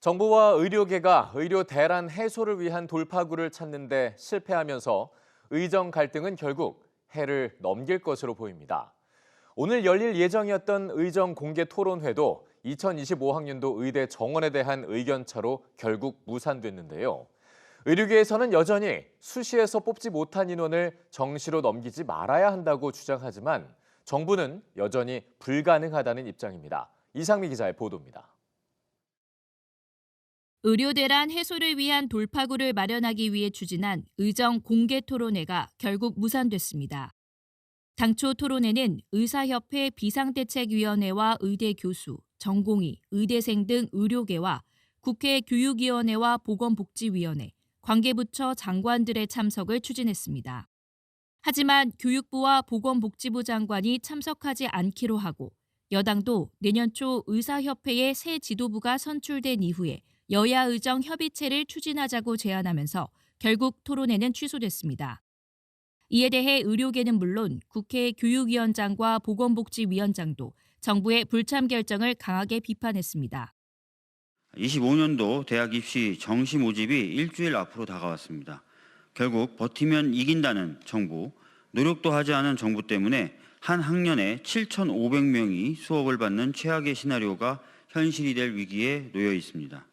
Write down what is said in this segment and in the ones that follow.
정부와 의료계가 의료 대란 해소를 위한 돌파구를 찾는데 실패하면서 의정 갈등은 결국 해를 넘길 것으로 보입니다. 오늘 열릴 예정이었던 의정 공개 토론회도 2025학년도 의대 정원에 대한 의견차로 결국 무산됐는데요. 의료계에서는 여전히 수시에서 뽑지 못한 인원을 정시로 넘기지 말아야 한다고 주장하지만 정부는 여전히 불가능하다는 입장입니다. 이상미 기자의 보도입니다. 의료 대란 해소를 위한 돌파구를 마련하기 위해 추진한 의정 공개 토론회가 결국 무산됐습니다. 당초 토론회는 의사협회 비상대책위원회와 의대 교수, 전공의, 의대생 등 의료계와 국회 교육위원회와 보건복지위원회, 관계부처 장관들의 참석을 추진했습니다. 하지만 교육부와 보건복지부 장관이 참석하지 않기로 하고 여당도 내년 초 의사협회의 새 지도부가 선출된 이후에 여야 의정 협의체를 추진하자고 제안하면서 결국 토론회는 취소됐습니다. 이에 대해 의료계는 물론 국회 교육위원장과 보건복지위원장도 정부의 불참 결정을 강하게 비판했습니다. 25년도 대학 입시 정시 모집이 일주일 앞으로 다가왔습니다. 결국 버티면 이긴다는 정부, 노력도 하지 않은 정부 때문에 한 학년에 7,500명이 수업을 받는 최악의 시나리오가 현실이 될 위기에 놓여 있습니다.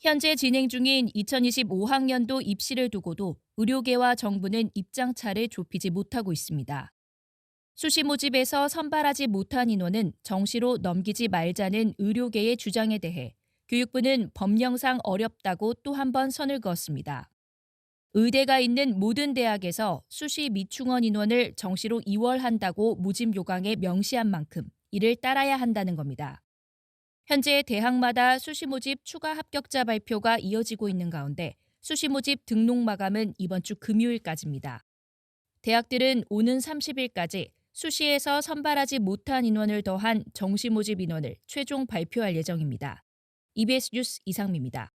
현재 진행 중인 2025학년도 입시를 두고도 의료계와 정부는 입장차를 좁히지 못하고 있습니다. 수시 모집에서 선발하지 못한 인원은 정시로 넘기지 말자는 의료계의 주장에 대해 교육부는 법령상 어렵다고 또 한 번 선을 그었습니다. 의대가 있는 모든 대학에서 수시 미충원 인원을 정시로 이월한다고 모집 요강에 명시한 만큼 이를 따라야 한다는 겁니다. 현재 대학마다 수시 모집 추가 합격자 발표가 이어지고 있는 가운데 수시 모집 등록 마감은 이번 주 금요일까지입니다. 대학들은 오는 30일까지 수시에서 선발하지 못한 인원을 더한 정시 모집 인원을 최종 발표할 예정입니다. EBS 뉴스 이상미입니다.